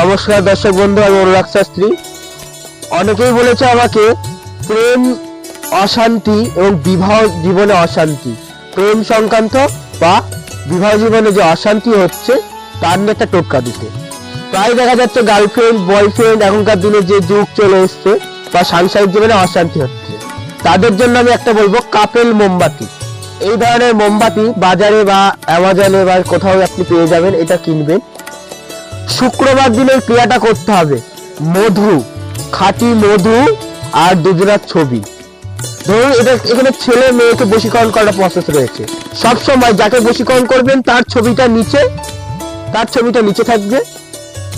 নমস্কার দর্শক বন্ধু, আমি অনুরাগ শাস্ত্রী। অনেকেই বলেছে আমাকে, প্রেম অশান্তি এবং বিবাহ জীবনে অশান্তি। প্রেম সংক্রান্ত বা বিবাহ জীবনে যে অশান্তি হচ্ছে, তার নিয়ে একটা টোটকা দিতে। প্রায় দেখা যাচ্ছে গার্লফ্রেন্ড বয়ফ্রেন্ড এখনকার দিনে যে যুগ চলে এসছে বা সাংসারিক জীবনে অশান্তি হচ্ছে। তাদের জন্য আমি একটা বলব, কাপেল মোমবাতি। এই ধরনের মোমবাতি বাজারে বা অ্যামাজনে বা কোথাও আপনি পেয়ে যাবেন, এটা কিনবেন। শুক্রবার দিনের ক্রিয়াটা করতে হবে। মধু, খাঁটি মধু আর দুজনার ছবি। ধরুন, এটা এখানে ছেলে মেয়েকে বশীকরণ করার প্রসেস রয়েছে। সব সময় যাকে বশীকরণ করবেন, তার ছবিটা নিচে, তার ছবিটা নিচে থাকবে।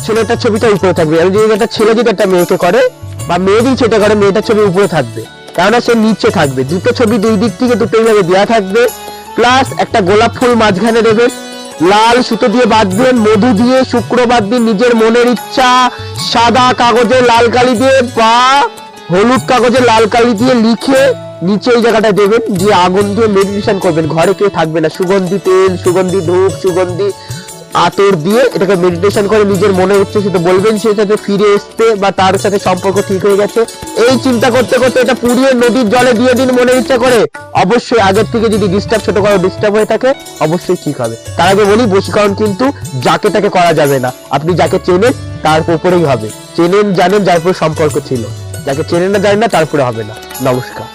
ছেলেটার ছবিটা উপরে থাকবে। আর যদি একটা ছেলে যদি একটা মেয়েকে করে, বা মেয়ে যদি সেটা করে, মেয়েটার ছবি উপরে থাকবে। কেননা সে নিচে থাকবে। দুটো ছবি দুই দিক থেকে দুটো এইভাবে দেওয়া থাকবে। প্লাস একটা গোলাপ ফুল মাঝখানে দেবেন লাল সুতো দিয়ে বাঁধবেন, মধু দিয়ে, শুক্রবার দিন নিজের মনের ইচ্ছা, সাদা কাগজে লাল কালি দিয়ে বা হলুদ কাগজে লাল কালি দিয়ে লিখে নিচে ওই জায়গাটা দেবেন, দিয়ে আগুন দিয়ে মেডিটেশন করবেন। ঘরে কেউ থাকবে না। সুগন্ধি তেল, সুগন্ধি ধূপ, সুগন্ধি আতর দিয়ে এটাকে মেডিটেশন করে নিজের মনে হচ্ছে সেটা বলবেন সেটাতে ফিরে আসতে বা তার সাথে সম্পর্ক ঠিক হয়ে গেছে। এই চিন্তা করতে করতে এটা পুড়িয়ে নদীর জলে দিয়ে দিন মনে ইচ্ছা করে। অবশ্যই আগের থেকে যদি ডিস্টার্ব ছোট করে ডিস্টার্ব হয়ে থাকে, অবশ্যই ঠিক হবে। তার আগে বলি, বশীকরণ কিন্তু যাকে তাকে করা যাবে না। আপনি যাকে চেনেন, তার উপরেই হবে। চেনেন, জানেন, যার উপর সম্পর্ক ছিল। যাকে চেনেন না জানেন না তারপরে হবে না। নমস্কার।